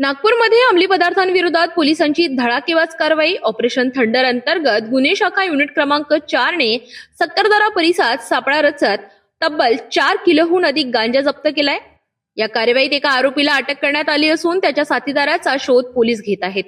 नागपूरमध्ये अंमली पदार्थांविरोधात पोलिसांची धडाकेबाज कारवाई ऑपरेशन थंडर अंतर्गत गुन्हे शाखा युनिट क्रमांक चारने ने परिसरात सापळा रचत तब्बल चार किलोहून अधिक गांजा जप्त केलाय. या कार्यवाहीत एका आरोपीला अटक करण्यात आली असून त्याच्या साथीदाराचा शोध पोलीस घेत आहेत.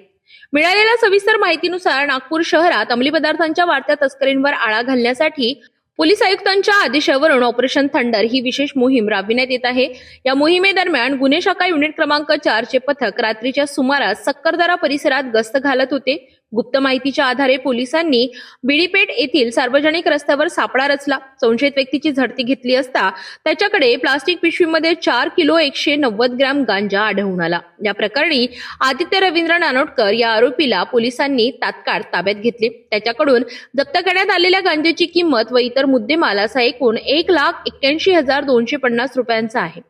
मिळालेल्या सविस्तर माहितीनुसार नागपूर शहरात अंमली पदार्थांच्या वाढत्या तस्करींवर आळा घालण्यासाठी पोलीस आयुक्तांच्या आदेशावरून ऑपरेशन थंडर ही विशेष मोहीम राबविण्यात येत आहे. या मोहिमेदरम्यान गुन्हे शाखा युनिट क्रमांक चारचे पथक रात्रीच्या सुमारास सक्करदरा परिसरात गस्त घालत होते. गुप्त माहितीच्या आधारे पोलिसांनी बिडीपेठ येथील सार्वजनिक रस्त्यावर सापळा रचला. संशयित व्यक्तीची झडती घेतली असता त्याच्याकडे प्लास्टिक पिशवीमध्ये चार किलो एकशे नव्वद ग्रॅम गांजा आढळून आला. या प्रकरणी आदित्य रवींद्र नानोटकर या आरोपीला पोलिसांनी तात्काळ ताब्यात घेतले. त्याच्याकडून जप्त करण्यात आलेल्या गांजाची किंमत व इतर मुद्देमाल असा एकूण एक लाख एक्क्याऐंशी हजार दोनशे पन्नास रुपयांचा आहे.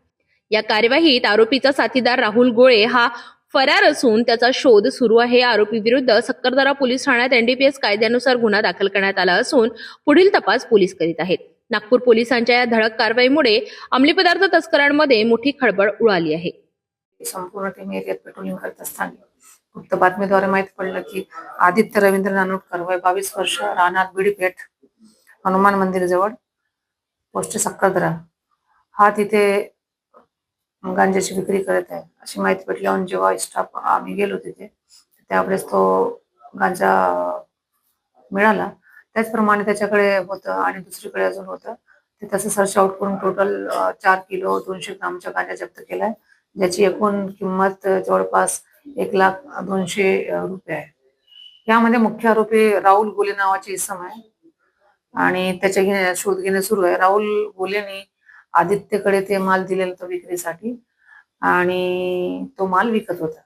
या कार्यवाहीत आरोपीचा साथीदार राहुल गोळे हा फरार असून त्याचा शोध सुरू आहे. आरोपी विरुद्ध सक्करदरा पोलीस ठाण्यात एनडीपीएस कायद्यानुसार गुन्हा दाखल करण्यात आला असून पुढील तपास पोलीस करीत आहेत. नागपूर पोलिसांच्या या धडक कारवाईमुळे अंमली पदार्थ तस्करांमध्ये मोठी खळबळ उडाली आहे. संपूर्ण टीम एरियात पेट्रोलिंग करत असताना गुप्त बातमीद्वारे माहीत पडलं की आदित्य रवींद्र नानोटकर वय बावीस वर्ष राहणार बिडीपेठ हनुमान मंदिर जवळ पोस्ट सक्करदरा. हा तिथे गांजाची विक्री करत आहे. अशी माहिती पडल्यावर जेव्हा स्टाफ आम्ही गेलो तिथे त्यावेळेस तो गांजा मिळाला. त्याचप्रमाणे त्याच्याकडे होतं आणि दुसरीकडे अजून होतं. ते तसं सर्च आउट करून टोटल चार किलो दोनशे ग्रामच्या गांजा जप्त केलाय. ज्याची एकूण किंमत जवळपास एक लाख दोनशे रुपये आहे. यामध्ये मुख्य आरोपी राहुल गोले नावाचे इसम आहे. आणि त्याच्या घेण्या शोध घेणे सुरू आहे. राहुल गोलेनी आदित्यकडे ते माल दिलेला होता विक्रीसाठी आणि तो माल विकत होता.